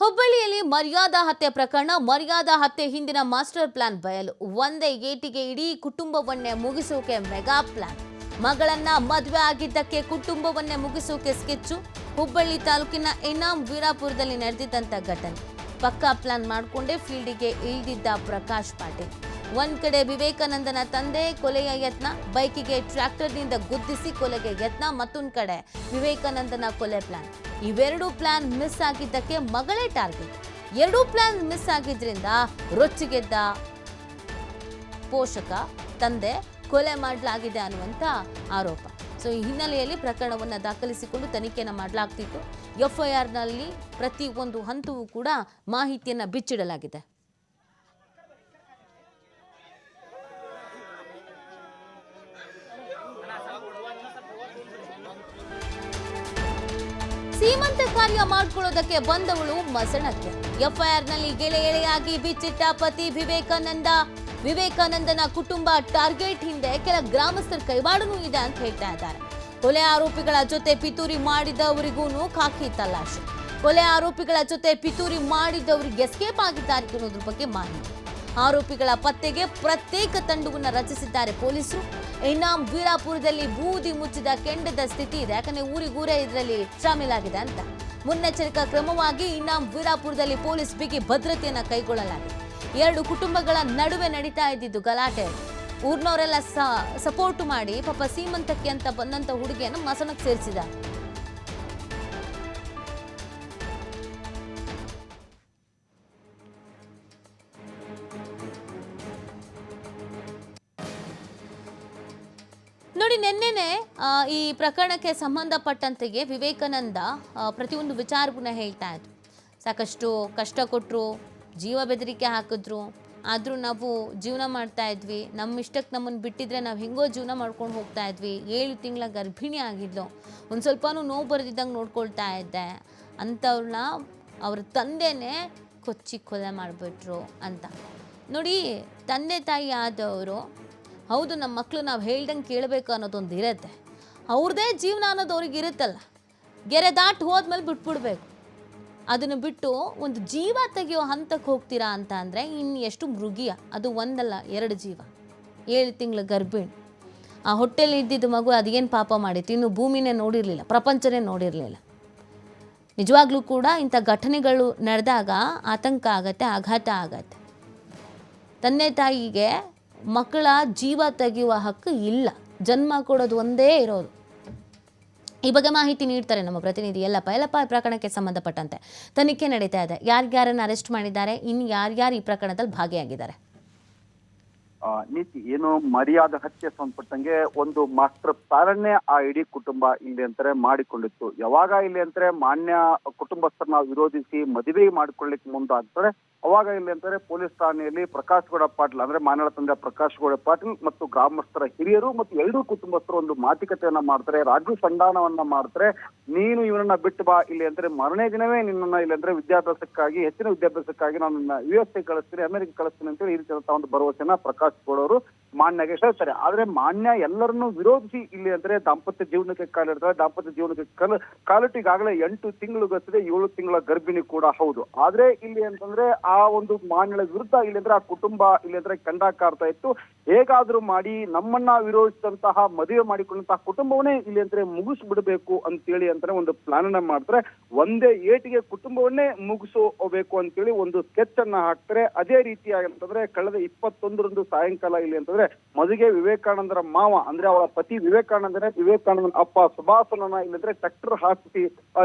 ಹುಬ್ಬಳ್ಳಿಯಲ್ಲಿ ಮರ್ಯಾದಾ ಹತ್ಯೆ ಪ್ರಕರಣ, ಮರ್ಯಾದಾ ಹತ್ಯೆ ಹಿಂದಿನ ಮಾಸ್ಟರ್ ಪ್ಲಾನ್ ಬಯಲು, ಒಂದೇ ಏಟಿಗೆ ಇಡೀ ಕುಟುಂಬವನ್ನೇ ಮುಗಿಸೋಕೆ ಮೆಗಾ ಪ್ಲಾನ್. ಮಗಳನ್ನ ಮದುವೆ ಆಗಿದ್ದಕ್ಕೆ ಕುಟುಂಬವನ್ನೇ ಮುಗಿಸೋಕೆ ಸ್ಕೆಚ್ಚು, ಹುಬ್ಬಳ್ಳಿ ತಾಲೂಕಿನ ಇನಾಮ್ ವೀರಾಪುರದಲ್ಲಿ ನಡೆದಿದ್ದಂಥ ಘಟನೆ. ಪಕ್ಕಾ ಪ್ಲಾನ್ ಮಾಡಿಕೊಂಡೇ, ಫೀಲ್ಡಿಗೆ ಇಳಿದಿದ್ದ ಪ್ರಕಾಶ್ ಪಾಟೀಲ್. ಒಂದ್ ಕಡೆ ವಿವೇಕಾನಂದನ ತಂದೆ ಕೊಲೆಯ ಯತ್ನ, ಬೈಕಿಗೆ ಟ್ರ್ಯಾಕ್ಟರ್ನಿಂದ ಗುದ್ದಿಸಿ ಕೊಲೆಗೆ ಯತ್ನ, ಮತ್ತೊಂದ್ ಕಡೆ ವಿವೇಕಾನಂದನ ಕೊಲೆ ಪ್ಲಾನ್ ಇವೆರಡೂ ಪ್ಲಾನ್ ಮಿಸ್ ಆಗಿದ್ದಕ್ಕೆ ಮಗಳೇ ಟಾರ್ಗೆಟ್ ಎರಡೂ ಪ್ಲಾನ್ ಮಿಸ್ ಆಗಿದ್ರಿಂದ ರೊಚ್ಚಿಗೆದ್ದ ಪೋಷಕ, ತಂದೆ ಕೊಲೆ ಮಾಡಲಾಗಿದೆ ಅನ್ನುವಂಥ ಆರೋಪ. ಸೊ ಈ ಹಿನ್ನೆಲೆಯಲ್ಲಿ ಪ್ರಕರಣವನ್ನು ದಾಖಲಿಸಿಕೊಂಡು ತನಿಖೆಯನ್ನು ಮಾಡಲಾಗ್ತಿತ್ತು. ಎಫ್ಐಆರ್ನಲ್ಲಿ ಪ್ರತಿ ಒಂದು ಹಂತವೂ ಕೂಡ ಮಾಹಿತಿಯನ್ನು ಬಿಚ್ಚಿಡಲಾಗಿದೆ. ಸೀಮಂತ ಕಾರ್ಯ ಮಾಡ್ಕೊಳ್ಳೋದಕ್ಕೆ ಬಂದವಳು ಮಸಣಕ್ಕೆ. ಎಫ್ಐಆರ್ನಲ್ಲಿ ಗೆಳೆ ಎಳೆಯಾಗಿ ಬಿಚ್ಚಿಟ್ಟ ಪತಿ ವಿವೇಕಾನಂದ. ವಿವೇಕಾನಂದನ ಕುಟುಂಬ ಟಾರ್ಗೆಟ್ ಹಿಂದೆ ಕೆಲ ಗ್ರಾಮಸ್ಥರ ಕೈವಾಡನೂ ಇದೆ ಅಂತ ಹೇಳ್ತಾ ಇದ್ದಾರೆ. ಕೊಲೆ ಆರೋಪಿಗಳ ಜೊತೆ ಪಿತೂರಿ ಮಾಡಿದವರಿಗೂ ಖಾಕಿ ತಲಾಶೆ. ಕೊಲೆ ಆರೋಪಿಗಳ ಜೊತೆ ಪಿತೂರಿ ಮಾಡಿದವರಿಗೆ ಎಸ್ಕೇಪ್ ಆಗಿದ್ದಾರೆ ಅನ್ನೋದ್ರ ಬಗ್ಗೆ ಮಾಹಿತಿ. ಆರೋಪಿಗಳ ಪತ್ತೆಗೆ ಪ್ರತ್ಯೇಕ ತಂಡವನ್ನು ರಚಿಸಿದ್ದಾರೆ ಪೊಲೀಸರು. ಇನ್ನಾಮ್ ವೀರಾಪುರದಲ್ಲಿ ಬೂದಿ ಮುಚ್ಚಿದ ಕೆಂಡದ ಸ್ಥಿತಿ ಇದೆ. ಯಾಕಂದ್ರೆ ಊರಿಗೂರೇ ಇದರಲ್ಲಿ ಶಾಮೀಲಾಗಿದೆ ಅಂತ. ಮುನ್ನೆಚ್ಚರಿಕಾ ಕ್ರಮವಾಗಿ ಇನ್ನಾಮ್ ವೀರಾಪುರದಲ್ಲಿ ಪೊಲೀಸ್ ಬಿಗಿ ಭದ್ರತೆಯನ್ನು ಕೈಗೊಳ್ಳಲಾಗಿದೆ. ಎರಡು ಕುಟುಂಬಗಳ ನಡುವೆ ನಡೀತಾ ಇದ್ದಿದ್ದು ಗಲಾಟೆ. ಊರ್ನವರೆಲ್ಲ ಸಪೋರ್ಟ್ ಮಾಡಿ ಪಾಪ ಸೀಮಂತಕ್ಕೆ ಅಂತ ಬಂದಂತ ಹುಡುಗಿಯನ್ನು ಮಸಣಕ್ಕೆ ಸೇರಿಸಿದ್ದಾರೆ. ನೋಡಿ, ನಿನ್ನೆನೆ ಈ ಪ್ರಕರಣಕ್ಕೆ ಸಂಬಂಧಪಟ್ಟಂತೆಯೇ ವಿವೇಕಾನಂದ ಪ್ರತಿಯೊಂದು ವಿಚಾರವನ್ನ ಹೇಳ್ತಾ ಇದ್ರು. ಸಾಕಷ್ಟು ಕಷ್ಟ ಕೊಟ್ಟರು ಜೀವ ಬೆದರಿಕೆ ಹಾಕಿದ್ರು. ಆದರೂ ನಾವು ಜೀವನ ಮಾಡ್ತಾ ಇದ್ವಿ. ನಮ್ಮ ಇಷ್ಟಕ್ಕೆ ನಮ್ಮನ್ನು ಬಿಟ್ಟಿದ್ರೆ ನಾವು ಹೆಂಗೋ ಜೀವನ ಮಾಡ್ಕೊಂಡು ಹೋಗ್ತಾ ಇದ್ವಿ. ಏಳು ತಿಂಗಳ ಗರ್ಭಿಣಿ ಆಗಿದ್ಲು. ಒಂದು ಸ್ವಲ್ಪನೂ ನೋವು ಬರೆದಿದ್ದಂಗೆ ನೋಡ್ಕೊಳ್ತಾ ಇದ್ದೆ. ಅಂಥವ್ರನ್ನ ಅವ್ರ ತಂದೆನೇ ಕೊಚ್ಚಿ ಕೊಲೆ ಮಾಡಿಬಿಟ್ರು ಅಂತ. ನೋಡಿ, ತಂದೆ ತಾಯಿ ಆದವರು ಹೌದು ನಮ್ಮ ಮಕ್ಕಳು ನಾವು ಹೇಳ್ದಂಗೆ ಕೇಳಬೇಕು ಅನ್ನೋದೊಂದು ಇರುತ್ತೆ. ಅವ್ರದ್ದೇ ಜೀವನ ಅನ್ನೋದು ಅವ್ರಿಗೆ ಇರುತ್ತಲ್ಲ. ಗೆರೆ ದಾಟಿ ಹೋದ್ಮೇಲೆ ಬಿಟ್ಬಿಡ್ಬೇಕು. ಅದನ್ನು ಬಿಟ್ಟು ಒಂದು ಜೀವ ತೆಗೆಯೋ ಹಂತಕ್ಕೆ ಹೋಗ್ತೀರಾ ಅಂತ ಅಂದರೆ ಇನ್ನು ಎಷ್ಟು ಮೃಗಿಯ, ಅದು ಒಂದಲ್ಲ, ಎರಡು ಜೀವ. ಏಳು ತಿಂಗಳ ಗರ್ಭಿಣಿ. ಆ ಹೊಟ್ಟೆಲಿ ಇದ್ದಿದ್ದು ಮಗು ಅದೇನು ಪಾಪ ಮಾಡಿತ್ತು? ಇನ್ನು ಭೂಮಿನೇ ನೋಡಿರಲಿಲ್ಲ, ಪ್ರಪಂಚನೇ ನೋಡಿರಲಿಲ್ಲ. ನಿಜವಾಗ್ಲೂ ಕೂಡ ಇಂಥ ಘಟನೆಗಳು ನಡೆದಾಗ ಆತಂಕ ಆಗತ್ತೆ, ಆಘಾತ ಆಗತ್ತೆ. ತಂದೆ ತಾಯಿಗೆ ಮಕ್ಕಳ ಜೀವ ತೆಗೆಯುವ ಹಕ್ಕು ಇಲ್ಲ. ಜನ್ಮ ಕೊಡೋದು ಒಂದೇ ಇರೋದು. ಈ ಬಗ್ಗೆ ಮಾಹಿತಿ ನೀಡ್ತಾರೆ ನಮ್ಮ ಪ್ರತಿನಿಧಿ ಎಲ್ಲಪ್ಪ ಈ ಪ್ರಕರಣಕ್ಕೆ ಸಂಬಂಧಪಟ್ಟಂತೆ ತನಿಖೆ ನಡೀತಾ ಇದೆ. ಯಾರ್ಯಾರನ್ನು ಅರೆಸ್ಟ್ ಮಾಡಿದ್ದಾರೆ? ಇನ್ನು ಯಾರ್ಯಾರು ಈ ಪ್ರಕರಣದಲ್ಲಿ ಭಾಗಿಯಾಗಿದ್ದಾರೆ? ನೀತಿ ಏನು ಮರ್ಯಾದ ಹತ್ಯೆ ಸಂಬಂಧಪಟ್ಟಂಗೆ ಒಂದು ಮಾಸ್ಟರ್ ಪ್ಲಾನನ್ನೇ ಆ ಇಡೀ ಕುಟುಂಬ ಇಲ್ಲಿ ಅಂತಾರೆ ಮಾಡಿಕೊಂಡಿತ್ತು. ಯಾವಾಗ ಇಲ್ಲಿ ಅಂತಾರೆ ಮಾನ್ಯ ಕುಟುಂಬಸ್ಥರನ್ನ ವಿರೋಧಿಸಿ ಮದುವೆ ಮಾಡಿಕೊಳ್ಳಿಕ್ಕೆ ಮುಂದಾಗ್ತಾರೆ. ಅವಾಗ ಇಲ್ಲಿ ಅಂತಾರೆ ಪೊಲೀಸ್ ಠಾಣೆಯಲ್ಲಿ ಪ್ರಕಾಶ್ ಗೌಡ ಪಾಟೀಲ್, ಅಂದ್ರೆ ಮಾನಾಳ ತಂದೆ ಪ್ರಕಾಶ್ ಗೌಡ ಪಾಟೀಲ್ ಮತ್ತು ಗ್ರಾಮಸ್ಥರ ಹಿರಿಯರು ಮತ್ತು ಎರಡೂ ಕುಟುಂಬಸ್ಥರು ಒಂದು ಮಾತುಕತೆಯನ್ನ ಮಾಡ್ತಾರೆ. ರಾಜು ಸಂಧಾನವನ್ನ ಮಾಡ್ತಾರೆ. ನೀನು ಇವನನ್ನ ಬಿಟ್ಟು ಬಾ ಇಲ್ಲಿ ಅಂದ್ರೆ ಮರನೇ ದಿನವೇ ನಿನ್ನನ್ನ ಇಲ್ಲಿ ಅಂದ್ರೆ ವಿದ್ಯಾಭ್ಯಾಸಕ್ಕಾಗಿ, ಹೆಚ್ಚಿನ ವಿದ್ಯಾಭ್ಯಾಸಕ್ಕಾಗಿ ನಾನು ಯು ಎಸ್ ಎ ಕಳಿಸ್ತೀನಿ ಅಮೆರಿಕ ಕಳಿಸ್ತೀನಿ ಅಂತೇಳಿ ಈ ರೀತಿಯಾದಂತಹ ಒಂದು ಭರವಸೆಯನ್ನ ಪ್ರಕಾಶ್ ಗೌಡ ಅವರು ಮಾನ್ಯಗೆ ಹೇಳ್ತಾರೆ. ಆದ್ರೆ ಮಾನ್ಯ ಎಲ್ಲರನ್ನೂ ವಿರೋಧಿಸಿ ಇಲ್ಲಿ ಅಂದ್ರೆ ದಾಂಪತ್ಯ ಜೀವನಕ್ಕೆ ಕಾಲಿಡ್ತಾರೆ. ದಾಂಪತ್ಯ ಜೀವನಕ್ಕೆ ಕಲ್ ಕಾಲಿಟ್ಟು ಈಗಾಗಲೇ ಎಂಟು ತಿಂಗಳು ಗೊತ್ತಿದೆ ಏಳು ತಿಂಗಳ ಗರ್ಭಿಣಿ ಕೂಡ ಹೌದು. ಆದ್ರೆ ಇಲ್ಲಿ ಅಂತಂದ್ರೆ ಆ ಒಂದು ಮಾನ್ಯಳ ವಿರುದ್ಧ ಇಲ್ಲಿ ಅಂದ್ರೆ ಆ ಕುಟುಂಬ ಇಲ್ಲಿ ಅಂದ್ರೆ ಕಂಡ ಕಾರ್ತಾ ಇತ್ತು. ಹೇಗಾದ್ರೂ ಮಾಡಿ ನಮ್ಮನ್ನ ವಿರೋಧಿಸಿದಂತಹ, ಮದುವೆ ಮಾಡಿಕೊಂಡಂತಹ ಕುಟುಂಬವನ್ನೇ ಇಲ್ಲಿ ಅಂದ್ರೆ ಮುಗಿಸ್ಬಿಡ್ಬೇಕು ಅಂತೇಳಿ ಅಂತಾನೆ ಒಂದು ಪ್ಲಾನ್ ಅನ್ನ ಮಾಡ್ತಾರೆ. ಒಂದೇ ಏಟಿಗೆ ಕುಟುಂಬವನ್ನೇ ಮುಗಿಸೋಬೇಕು ಅಂತೇಳಿ ಒಂದು ಸ್ಕೆಚ್ ಅನ್ನ ಹಾಕ್ತಾರೆ. ಅದೇ ರೀತಿಯಾಗಿ ಅಂತಂದ್ರೆ ಕಳೆದ ಇಪ್ಪತ್ತೊಂದರಂದು ಸಾಯಂಕಾಲ ಇಲ್ಲಿ ಅಂತಂದ್ರೆ ಮದುವೆ ವಿವೇಕಾನಂದರ ಮಾವ, ಅಂದ್ರೆ ಅವಳ ಪತಿ ವಿವೇಕಾನಂದನೇ, ವಿವೇಕಾನಂದನ ಅಪ್ಪ ಸುಭಾಸನನ ಇಲ್ಲಂದ್ರೆ ಟ್ರ್ಯಾಕ್ಟರ್ ಹಾಕಿಸಿ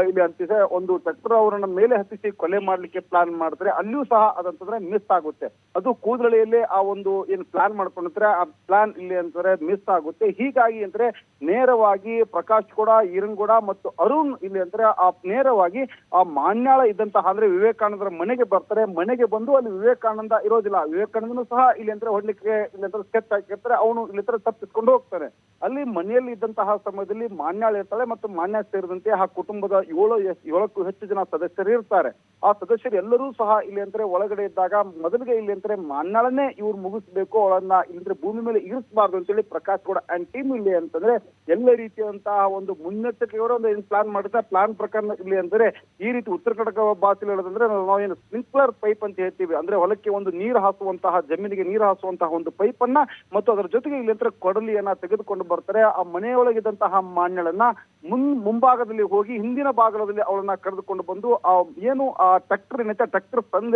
ಇಲ್ಲಿ ಅಂತಿದೆ. ಒಂದು ಟ್ರ್ಯಾಕ್ಟರ್ ಅವರನ್ನ ಮೇಲೆ ಹತ್ತಿಸಿ ಕೊಲೆ ಮಾಡ್ಲಿಕ್ಕೆ ಪ್ಲಾನ್ ಮಾಡಿದ್ರೆ ಅಲ್ಲಿಯೂ ಸಹ ಅದಂತಂದ್ರೆ ಮಿಸ್ ಆಗುತ್ತೆ. ಅದು ಕೂದಲಳಿಯಲ್ಲಿ ಆ ಒಂದು ಏನ್ ಪ್ಲಾನ್ ಮಾಡ್ಕೊಂಡ್ರೆ ಆ ಪ್ಲಾನ್ ಇಲ್ಲಿ ಅಂತಂದ್ರೆ ಮಿಸ್ ಆಗುತ್ತೆ. ಹೀಗಾಗಿ ಅಂದ್ರೆ ನೇರವಾಗಿ ಪ್ರಕಾಶ್ ಕೂಡ ಈರನ್ಗೌಡ ಮತ್ತು ಅರುಣ್ ಇಲ್ಲಿ ಅಂದ್ರೆ ಆ ನೇರವಾಗಿ ಆ ಮಾನ್ಯಾಳ ಇದ್ದಂತಹ ಅಂದ್ರೆ ವಿವೇಕಾನಂದರ ಮನೆಗೆ ಬರ್ತಾರೆ. ಮನೆಗೆ ಬಂದು ಅಲ್ಲಿ ವಿವೇಕಾನಂದ ಇರೋದಿಲ್ಲ. ವಿವೇಕಾನಂದನು ಸಹ ಇಲ್ಲಿ ಅಂದ್ರೆ ಹೊಡ್ಲಿಕ್ಕೆ, ಇಲ್ಲಿ ಅಂದ್ರೆ ಸ್ಕೆಚ್ ಆಗಿರ್ತಾರೆ ಅವನು ಇಲ್ಲಿ ತರ ತಪ್ಪಿಸ್ಕೊಂಡು ಹೋಗ್ತಾನೆ. ಅಲ್ಲಿ ಮನೆಯಲ್ಲಿ ಇದ್ದಂತಹ ಸಮಯದಲ್ಲಿ ಮಾನ್ಯಾಳ ಇರ್ತಾಳೆ ಮತ್ತು ಮಾನ್ಯ ಸೇರಿದಂತೆ ಆ ಕುಟುಂಬದ ಏಳು ಏಳಕ್ಕೂ ಹೆಚ್ಚು ಜನ ಸದಸ್ಯರು ಇರ್ತಾರೆ. ಆ ಸದಸ್ಯರು ಎಲ್ಲರೂ ಸಹ ಇಲ್ಲಿ ಅಂದ್ರೆ ಒಳಗಡೆ ಇದ್ದಾಗ ಮೊದಲಿಗೆ ಇಲ್ಲಿ ಅಂದ್ರೆ ಮಾನ್ಯಾಳನ್ನೇ ಇವ್ರು ಮುಗಿಸ್ಬೇಕು, ಅವಳನ್ನ ಇಲ್ಲಂದ್ರೆ ಭೂಮಿ ಮೇಲೆ ಇರಿಸಬಾರ್ದು ಅಂತೇಳಿ ಪ್ರಕಾಶ್ ಗೌಡ ಅಂಡ್ ಟೀಮ್ ಇಲ್ಲಿ ಅಂತಂದ್ರೆ ಎಲ್ಲ ರೀತಿಯಂತಹ ಒಂದು ಮುನ್ನೆಚ್ಚರಿಕೆಯವರ ಒಂದು ಏನ್ ಪ್ಲಾನ್ ಮಾಡಿದ್ರೆ ಪ್ಲಾನ್ ಪ್ರಕಾರ ಇಲ್ಲಿ ಅಂದ್ರೆ ಈ ರೀತಿ ಉತ್ತರ ಕನ್ನಡ ಭಾಷೆಯಲ್ಲಿ ಹೇಳೋದಂದ್ರೆ ನಾವೇನು ಸ್ಪ್ರಿಂಕ್ಲರ್ ಪೈಪ್ ಅಂತ ಹೇಳ್ತೀವಿ. ಅಂದ್ರೆ ಹೊಲಕ್ಕೆ ಒಂದು ನೀರು ಹಾಸುವಂತಹ, ಜಮೀನಿಗೆ ನೀರು ಹಾಸುವಂತಹ ಒಂದು ಪೈಪ್ ಅನ್ನ ಮತ್ತು ಅದರ ಜೊತೆಗೆ ಇಲ್ಲಿ ಅಂದ್ರೆ ಕೊಡಲಿಯನ್ನ ತೆಗೆದುಕೊಂಡು ಬರ್ತಾರೆ. ಆ ಮನೆಯೊಳಗಿದ್ದಂತಹ ಮಾನ್ಯಳನ್ನ ಮುನ್ ಮುಂಭಾಗದಲ್ಲಿ ಹೋಗಿ ಹಿಂದಿನ ಭಾಗದಲ್ಲಿ ಅವಳನ್ನ ಕರೆದುಕೊಂಡು ಬಂದು, ಆ ಏನು, ಆ ಟ್ರಕ್ಟರ್ ಏನೈತೆ ಟ್ರಕ್ಟರ್ ತಂದ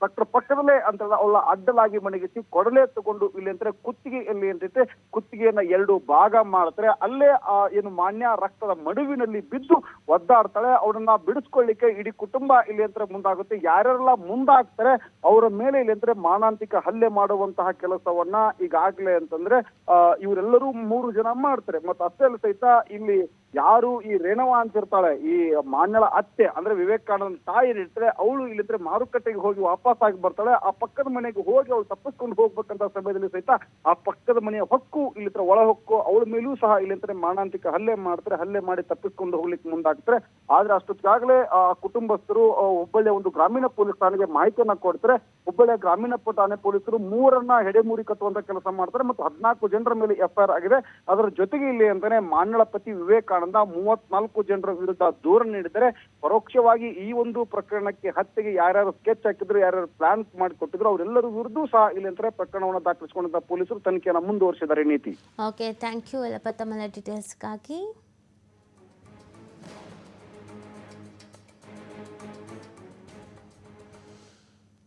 ಟ್ರಕ್ಟರ್ ಪಕ್ಕದಲ್ಲೇ ಅಂತ ಅವಳ ಅಡ್ಡಲಾಗಿ ಮಣಗಿಸಿ ಕೊಡಲೆ ತಗೊಂಡು ಇಲ್ಲಿ ಅಂದ್ರೆ ಕುತ್ತಿಗೆಯಲ್ಲಿ ಏನೈತೆ, ಕುತ್ತಿಗೆಯನ್ನ ಎರಡು ಭಾಗ ಮಾಡ್ತಾರೆ. ಅಲ್ಲೇ ಆ ಏನು ಮಾನ್ಯ ರಕ್ತದ ಮಡುವಿನಲ್ಲಿ ಬಿದ್ದು ಒದ್ದಾಡ್ತಾಳೆ. ಅವಳನ್ನ ಬಿಡಿಸ್ಕೊಳ್ಳಿಕ್ಕೆ ಇಡೀ ಕುಟುಂಬ ಇಲ್ಲಿ ಅಂತ ಮುಂದಾಗುತ್ತೆ. ಯಾರ್ಯಾರೆಲ್ಲ ಮುಂದಾಗ್ತಾರೆ, ಅವರ ಮೇಲೆ ಇಲ್ಲಿ ಅಂದ್ರೆ ಮಾನಾಂತಿಕ ಹಲ್ಲೆ ಮಾಡುವಂತಹ ಕೆಲಸವನ್ನ ಈಗಾಗ್ಲೇ ಅಂತಂದ್ರೆ ಇವರೆಲ್ಲರೂ ಮೂರು ಜನ ಮಾಡ್ತಾರೆ. ಮತ್ತೆ ಅಷ್ಟೇ ಅಲ್ಲ ಸಹಿತ ಇಲ್ಲಿ ಯಾರು ಈ ರೇಣವ ಅಂತಿರ್ತಾಳೆ, ಈ ಮಾನ್ಯಳ ಅತ್ತೆ, ಅಂದ್ರೆ ವಿವೇಕಾನಂದ ತಾಯಿ ಇರ್ತಾರೆ ಅವಳು ಇಲ್ಲಿದ್ರೆ ಮಾರುಕಟ್ಟೆಗೆ ಹೋಗಿ ವಾಪಸ್ ಆಗಿ ಬರ್ತಾಳೆ, ಆ ಪಕ್ಕದ ಮನೆಗೆ ಹೋಗಿ ಅವಳು ತಪ್ಪಿಸ್ಕೊಂಡು ಹೋಗ್ಬೇಕಂತ ಸಮಯದಲ್ಲಿ ಸಹಿತ ಆ ಪಕ್ಕದ ಮನೆಯ ಹೊಕ್ಕು ಇಲ್ಲಿತ್ರ ಒಳ ಹೊಕ್ಕು ಅವಳ ಮೇಲೂ ಸಹ ಇಲ್ಲಿಂದ್ರೆ ಮಾನಾಂತಿಕ ಹಲ್ಲೆ ಮಾಡ್ತಾರೆ, ಹಲ್ಲೆ ಮಾಡಿ ತಪ್ಪಿಸ್ಕೊಂಡು ಹೋಗ್ಲಿಕ್ಕೆ ಮುಂದಾಗ್ತಾರೆ. ಆದ್ರೆ ಅಷ್ಟೊತ್ತಿಗಾಗಲೇ ಆ ಕುಟುಂಬಸ್ಥರು ಹುಬ್ಬಳ್ಳಿಯ ಒಂದು ಗ್ರಾಮೀಣ ಪೊಲೀಸ್ ಠಾಣೆಗೆ ಮಾಹಿತಿಯನ್ನ ಕೊಡ್ತಾರೆ. ಹುಬ್ಬಳ್ಳಿಯ ಗ್ರಾಮೀಣ ಠಾಣೆ ಪೊಲೀಸರು ಮೂರನ್ನ ಹೆಡೆಮೂರಿ ಕಟ್ಟುವಂತ ಕೆಲಸ ಮಾಡ್ತಾರೆ ಮತ್ತು ಹದಿನಾಲ್ಕು ಜನರ ಮೇಲೆ ಎಫ್ಐಆರ್ ಆಗಿದೆ. ಅದರ ಜೊತೆಗೆ ಇಲ್ಲಿ ಅಂತಾನೆ ಮಾನ್ಯಳ ಪತಿ ವಿವೇಕಾನಂದ ಮೂವತ್ನಾಲ್ಕು ಜನರ ವಿರುದ್ಧ ದೂರ ನೀಡಿದರೆ ಪರೋಕ್ಷವಾಗಿ ಈ ಒಂದು ಪ್ರಕರಣಕ್ಕೆ ಹತ್ಯೆಗೆ ಯಾರ್ಯಾರು ಸ್ಕೆಚ್ ಹಾಕಿದ್ರು, ಯಾರ್ಯಾರು ಪ್ಲಾನ್ ಮಾಡಿಕೊಟ್ಟಿದ್ರು, ಅವರೆಲ್ಲರ ವಿರುದ್ಧ ಸಹ ಇಲ್ಲಿ ಅಂತಾರೆ ಪ್ರಕರಣವನ್ನು ದಾಖಲಿಸಿಕೊಂಡಂತ ಪೊಲೀಸರು ತನಿಖೆಯನ್ನು ಮುಂದುವರಿಸಿದ್ದಾರೆ ನೀತಿ. ಓಕೆ ಥ್ಯಾಂಕ್ ಯು ಎಲ್ಲ ತಮ್ಮ ಡೀಟೇಲ್ಸ್ಗಾಗಿ